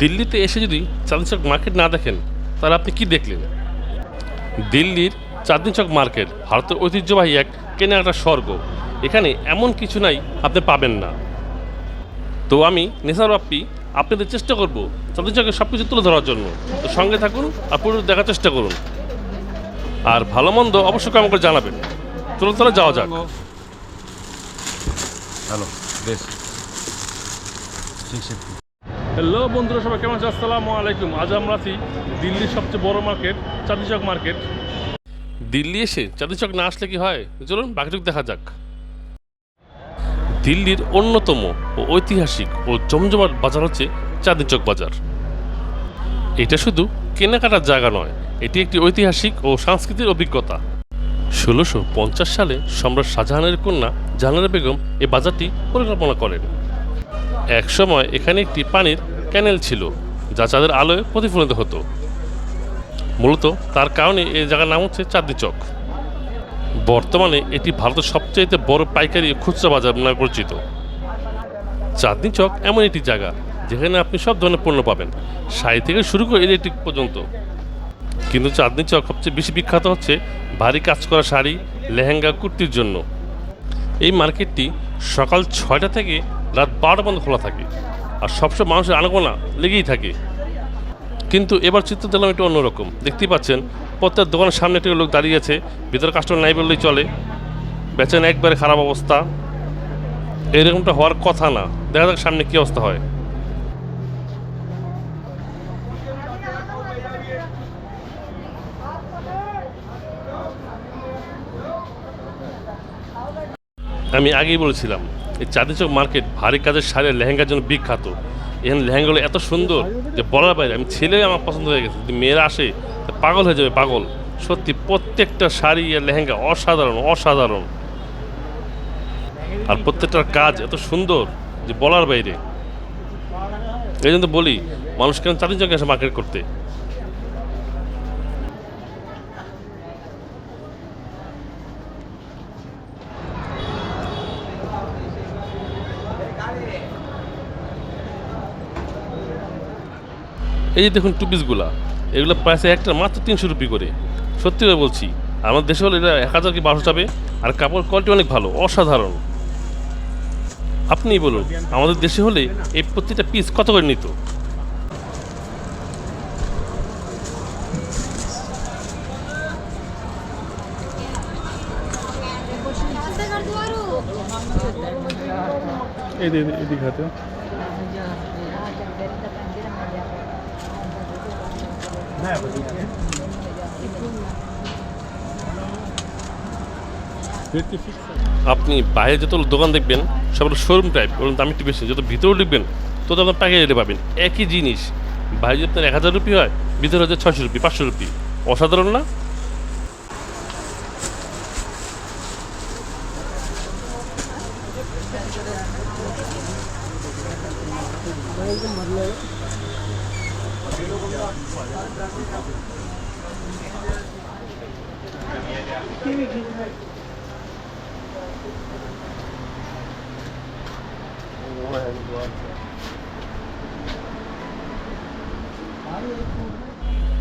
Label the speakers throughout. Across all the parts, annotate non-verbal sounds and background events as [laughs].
Speaker 1: দিল্লিতে এসে যদি চাঁদনি চক মার্কেট না দেখেন, তাহলে আপনি কি দেখলেন? দিল্লির চাঁদনি চক মার্কেট ভারতের ঐতিহ্যবাহী এক কেনাকাটার স্বর্গ। এখানে এমন কিছু নাই, আপনি পাবেন না। তো আমি নেসার বাপ্পি, আপনাদের চেষ্টা করব চাঁদনি চকের সব কিছু তুলে ধরার জন্য। তো সঙ্গে থাকুন আর পুরো দেখার চেষ্টা করুন। আর ভালো মন্দ অবশ্যই করে জানাবেন। চলুন তাহলে যাওয়া যাক।
Speaker 2: হ্যালো বেশ। ফিফটি
Speaker 1: হ্যালো বন্ধুরা, সবাই কেমন আছে আসসালামু আলাইকুম। আজ আমরা আছি দিল্লির সবচেয়ে বড় মার্কেট চাঁদনি চক মার্কেট। দিল্লি এসে চাঁদিচক না আসলে কি হয়? চলুন বাকিটুক দেখা যাক। দিল্লির অন্যতম ও ঐতিহাসিক ও জমজমাট বাজার হচ্ছে চাঁদনি চক বাজার। এটা শুধু কেনাকাটার জায়গা নয়, এটি একটি ঐতিহাসিক ও সাংস্কৃতিক অভিজ্ঞতা। ষোলোশো সালে সম্রাট শাহজাহানের কন্যা জাহানারা বেগম এ বাজারটি পরিকল্পনা করেন। একসময় এখানে একটি পানির ক্যানেল ছিল, যা চাঁদের আলোয় প্রতিফলিত হতো। মূলত তার কারণে এই জায়গার নাম হচ্ছে চাঁদনি চক। বর্তমানে এটি ভারতের সবচেয়ে বড় পাইকারি খুচরা বাজার নামে পরিচিত। চাঁদনি চক এমন একটি জায়গা, যেখানে আপনি সব ধরনের পণ্য পাবেন শাড়ি থেকে শুরু করে ইলেকট্রিক পর্যন্ত। কিন্তু চাঁদনি চক সবচেয়ে বেশি বিখ্যাত হচ্ছে ভারী কাজ করা শাড়ি, লেহেঙ্গা, কুর্তির জন্য। এই মার্কেটটি সকাল ছয়টা থেকে রাত বারোটা পর্যন্ত খোলা থাকে। আর সবসময় মানুষের আনাগোনা লেগেই থাকে। কিন্তু এবার চিত্র দিলাম একটু অন্যরকম দেখতেই পাচ্ছেন, প্রত্যেক দোকানের সামনে একটি লোক দাঁড়িয়ে আছে। ভিতরে কাস্টমার নাই বললেই চলে। বেচেন একবারে খারাপ অবস্থা। এরকমটা হওয়ার কথা না। দেখা যাক সামনে কী অবস্থা হয়। আমি আগেই বলেছিলাম এই চাঁদনি চক মার্কেট ভারী কাজের শাড়ি লেহেঙ্গার জন্য বিখ্যাত। এখানে লেহেঙ্গাগুলো এত সুন্দর যে বলার বাইরে, আমি ছেলে আমার পছন্দ হয়ে গেছে। যদি মেয়েরা আসে পাগল হয়ে যাবে, পাগল। সত্যি, প্রত্যেকটা শাড়ি আর লেহেঙ্গা অসাধারণ অসাধারণ। আর প্রত্যেকটার কাজ এত সুন্দর যে বলার বাইরে। এই জন্য বলি, মানুষ কেন চাঁদনি চকে আসে মার্কেট করতে? এই যে দেখুন টু পিসগুলা এগুলো পাইছে একটা মাত্র তিনশো রুপি করে। সত্যি করে বলছি আমার দেশে হলে এটা এক হাজার কি বারোশো যাবে আর কাপড় কোয়ালিটি অনেক ভালো, অসাধারণ। আপনি বলুন, আমাদের দেশে হলে এই প্রত্যেকটা পিস কত করে নিত?
Speaker 2: এদিকে হাতে।
Speaker 1: আপনি বাইরে যত দোকান দেখবেন সবগুলো শোরুম টাইপ ওরকম দাম একটু বেশি। যত ভিতরে ঢুকবেন, তত আপনার প্যাকেজ রেটে পাবেন। একই জিনিস, বাইরে যদি আপনার এক হাজার রুপি হয়, ভিতরে হচ্ছে ছয়শো রুপি, পাঁচশো রুপি। অসাধারণ না?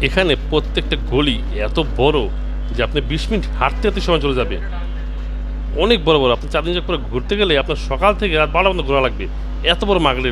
Speaker 1: এখানে প্রত্যেকটা গলি এত বড় যে আপনি বিশ মিনিট হাঁটতে হাঁটতে সময় চলে যাবে। অনেক বড় বড়। আপনি চার দিন করে ঘুরতে গেলে আপনার সকাল থেকে রাত বারোটা পর্যন্ত ঘোরা লাগবে। এত বড় মাগলি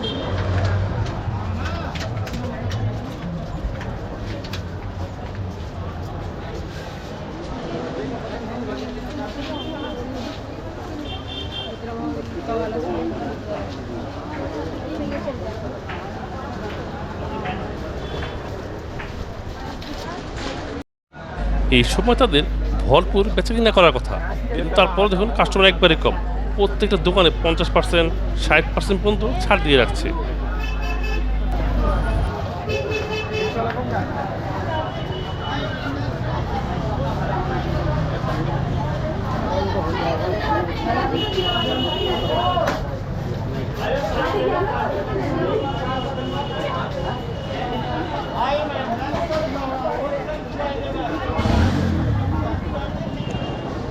Speaker 1: এই সময় তাদের ভরপুর বেচাকিনা করার কথা কিন্তু তারপর দেখুন কাস্টমার একবারে কম প্রত্যেকটা দোকানে পঞ্চাশ পার্সেন্ট ষাট পার্সেন্ট পর্যন্ত ছাড় দিয়ে রাখছে Thank you.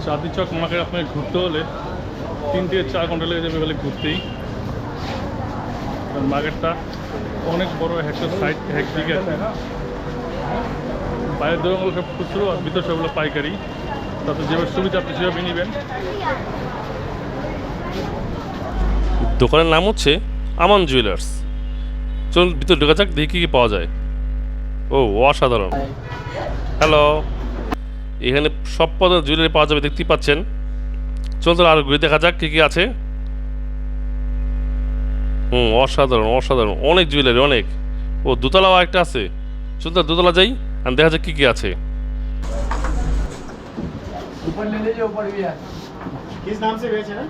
Speaker 2: চাঁদি চক মাকে আপনাকে ঘুরতে হলে তিন থেকে চার ঘণ্টা লেগে যাবে খালি ঘুরতেই। মার্কেটটা অনেক বড় একটা সাইড একদিকে আছে। বাইরের দোকানগুলো সব খুচরো আর ভিতর সবগুলো পাইকারি। তাতে যেভাবে সুবিধা আপনি সেভাবে নেবেন।
Speaker 1: দোকানের নাম হচ্ছে আমান জুয়েলার্স চল ভিতরে ঢোকা যাক দেখি কী কী পাওয়া যায় ও অসাধারণ হ্যালো এখানে সব পদের জুয়েলারি পাওয়া যাবে দেখতেই পাচ্ছেন চল তো আর ঘুরে দেখা যাক কী কী আছে হুম অসাধারণ অসাধারণ অনেক জুয়েলারি অনেক ও দোতলাও একটা আছে চল তো দোতলা যাই আর দেখা যাক কী কী আছে
Speaker 3: ऊपर ले लीजिए ऊपर भी है किस नाम से बेच रहे हैं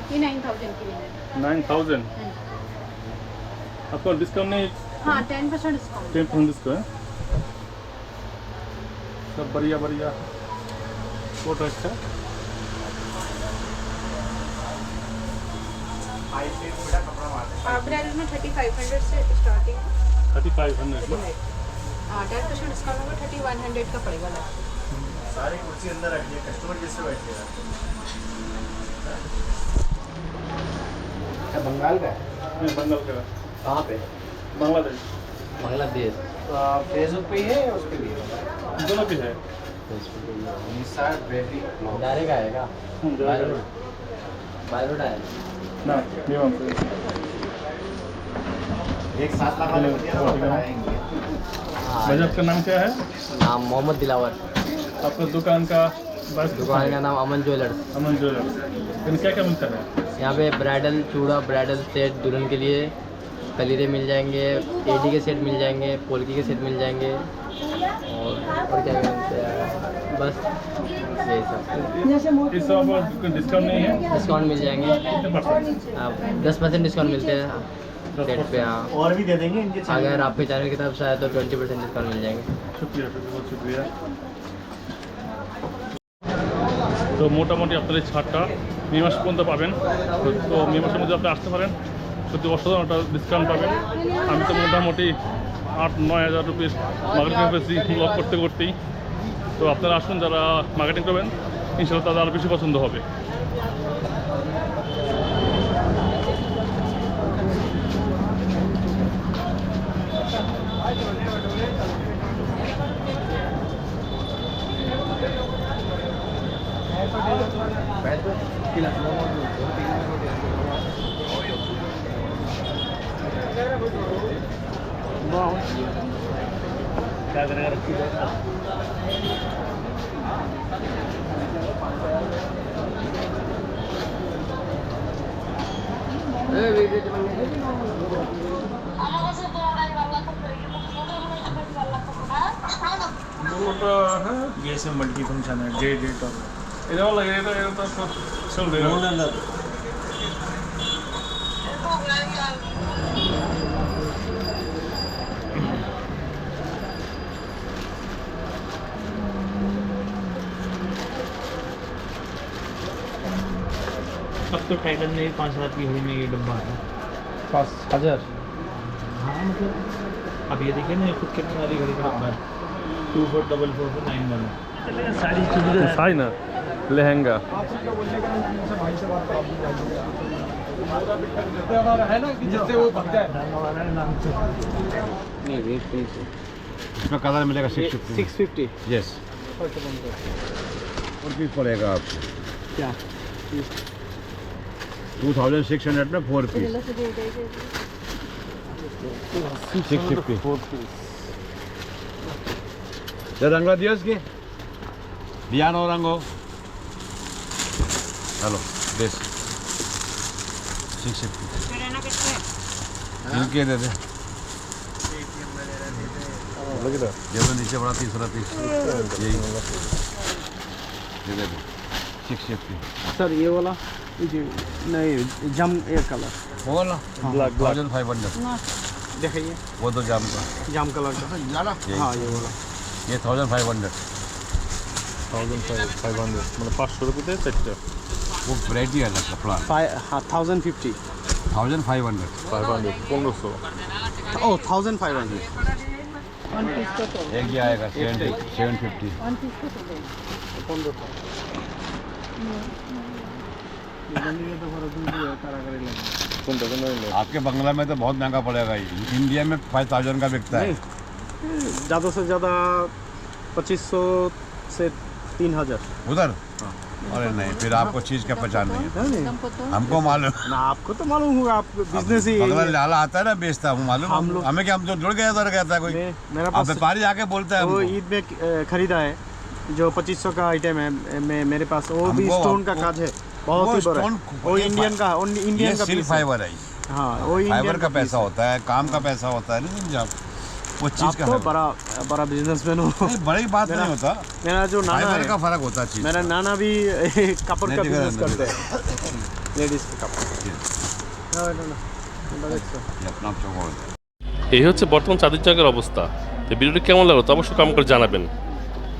Speaker 4: ये नाइन थाउज़ेंड की है।
Speaker 2: नाइन थाउज़ेंड आपको डिस्काउंट नहीं?
Speaker 4: हाँ ten percent
Speaker 2: discount ten percent discount सब बढ़िया बढ़िया। है?
Speaker 4: ब्रांड में थर्टी फाइव हंड्रेड से स्टार्टिंग है।
Speaker 2: थर्टी फाइव हंड्रेड
Speaker 4: हाँ टेन परसेंट डिस्काउंट होगा थर्टी वन हंड्रेड का पड़ेगा
Speaker 3: सारी कुर्सी अंदर रखिए कस्टमर जिससे बैठेगा बंगाल का है?
Speaker 2: बंगाल का
Speaker 3: कहाँ पे?
Speaker 2: बांग्लादेश।
Speaker 3: बांग्लादेश। तो फेसबुक पे है या उस पे भी है।
Speaker 2: दोनों पे है
Speaker 3: निसार
Speaker 5: डायरेक्ट आएगा
Speaker 2: जाएगा।
Speaker 5: बायोडा
Speaker 2: ना ये
Speaker 3: एक साथ लगा ले
Speaker 2: हाँ,
Speaker 3: तो आएँगे
Speaker 2: भाई आपका नाम क्या है?
Speaker 5: नाम मोहम्मद दिलावर।
Speaker 2: आपका दुकान का बस
Speaker 5: दुकान का नाम अमन ज्वेलर्स।
Speaker 2: अमन ज्वेलर्स। क्या क्या मिलता है?
Speaker 5: यहाँ पे ब्राइडल चूड़ा ब्राइडल सेट दुल्हन के लिए कलीरे मिल जाएँगे एडी के सेट मिल जाएँगे पोलकी के सेट मिल जाएँगे। और, और क्या हैं? बस यही सब।
Speaker 2: इस डिस्काउंट नहीं है?
Speaker 5: डिस्काउंट मिल जाएँगे। आप दस परसेंट डिस्काउंट मिलते हैं सेट पे हाँ।
Speaker 3: और भी दे देंगे इनके
Speaker 5: अगर आपके चैनल की तरफ़ से आए तो ट्वेंटी परसेंट डिस्काउंट मिल जाएँगे।
Speaker 2: शुक्रिया बहुत शुक्रिया। तो मोटा मोटी अपने छाटा। মে মাস পর্যন্ত পাবেন। তো- মে মাসের মধ্যে আপনি আসতে পারেন। সত্যি অসাধারণ একটা ডিসকাউন্ট পাবেন। আমি তো মোটামুটি আট, নয় হাজার রুপিস মার্কেটিং পেয়েছি ব্লগ করতে করতেই। তো আপনারা আসুন, যারা মার্কেটিং করবেন ইনশাল্লাহ তাদের আরও বেশি পছন্দ হবে।
Speaker 3: क्या करेगा रखी ये सब मल्टी फ़ंक्शन है डे डेट और
Speaker 2: এটাও লাগে এটা এটা তো সব চলবে
Speaker 6: अब तो टाइटन में पाँच हजार की घड़ी में ये डब्बा है
Speaker 2: পাঁচ হাজার
Speaker 6: हाँ मतलब अब ये देखिए ना ये खुद कितने वाली घड़ी का डब्बा है two four double four four nine one सारी सुविधा
Speaker 2: তাই लहंगा।
Speaker 7: इसमें कलर मिलेगा सिक्स
Speaker 6: सिक्स फिफ्टी
Speaker 7: यस और पीस पड़ेगा आपको
Speaker 6: क्या?
Speaker 7: टू थाउज़ेंड सिक्स हंड्रेड में four piece six fifty four piece रंगा दिया इसके? बिहान और रंग हो। हेलो दिस सिक्स फिफ्टी इनके दे दे जब नीचे बड़ा तीसरा तीस यही दे दे सिक्स फिफ्टी
Speaker 8: सर ये वाला जी नहीं जम एयर कलर
Speaker 7: वो वाला black black thousand five
Speaker 8: hundred देखिए
Speaker 7: वो तो जाम का
Speaker 8: जाम कलर का हाँ ये वाला
Speaker 7: ये thousand five hundred
Speaker 2: thousand five five hundred मतलब पाँच सौ रुपये चार
Speaker 7: वो वैरायटी है अलग कपड़ा
Speaker 8: thousand fifty thousand
Speaker 7: five hundred five
Speaker 2: hundred पंद्रह सौ
Speaker 8: ओ थाउज़ेंड फाइव हंड्रेड
Speaker 7: एक ही आएगा सेवन सेवन फिफ्टी आपके बंगला में तो बहुत महँगा पड़ेगा इंडिया में फाइव थाउज़ेंड का बिकता है।
Speaker 8: ज़्यादा से ज़्यादा पच्चीस सौ से तीन हज़ार।
Speaker 7: उधर? अरे नहीं फिर आपको चीज़ का पहचान नहीं है। हमको मालूम।
Speaker 8: ना आपको तो मालूम होगा आप बिज़नेस ही
Speaker 7: लाला आता है ना बेचता हूँ मालूम
Speaker 8: हम लोग-
Speaker 7: हमें क्या हम तो जुड़ गए उधर कहता है कोई?
Speaker 8: मेरा
Speaker 7: व्यापारी आके बोलता है
Speaker 8: वो ईद में खरीदा है जो पच्चीस सौ का आइटम है मैं मेरे पास। वो भी स्टोन का काज है बहुत ही बड़ा वो इंडियन का इंडियन का
Speaker 7: फाइबर है।
Speaker 8: हाँ वो
Speaker 7: फाइबर का पैसा होता है काम का पैसा होता है ना समझे आप? वो चीज़
Speaker 8: आप
Speaker 7: का
Speaker 8: तो
Speaker 7: है। [laughs]
Speaker 8: बड़ा बड़ा बिजनेसमैन हो
Speaker 7: नहीं बड़ी बात
Speaker 8: मेरा-
Speaker 7: नहीं होता
Speaker 8: मेरा जो नाना
Speaker 7: फाइबर का
Speaker 8: है
Speaker 7: फर्क होता है चीज़
Speaker 8: मेरा नाना भी [laughs] कपड़
Speaker 7: नहीं
Speaker 8: का
Speaker 7: दिखा
Speaker 8: बिजनेस
Speaker 7: अंदर
Speaker 8: करते हैं लेडीज के कपड़ না, এটা না। এটা দেখছো?
Speaker 7: ये अपना आप चौक होता है
Speaker 1: এই হচ্ছে বর্তমান চাঁদের জায়গার অবস্থা তো ভিডিওটি কেমন লাগলো তো অবশ্যই কমেন্ট করে জানাবেন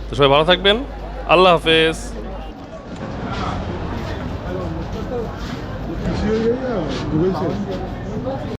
Speaker 1: তো সবাই ভালো থাকবেন আল্লাহ হাফেজ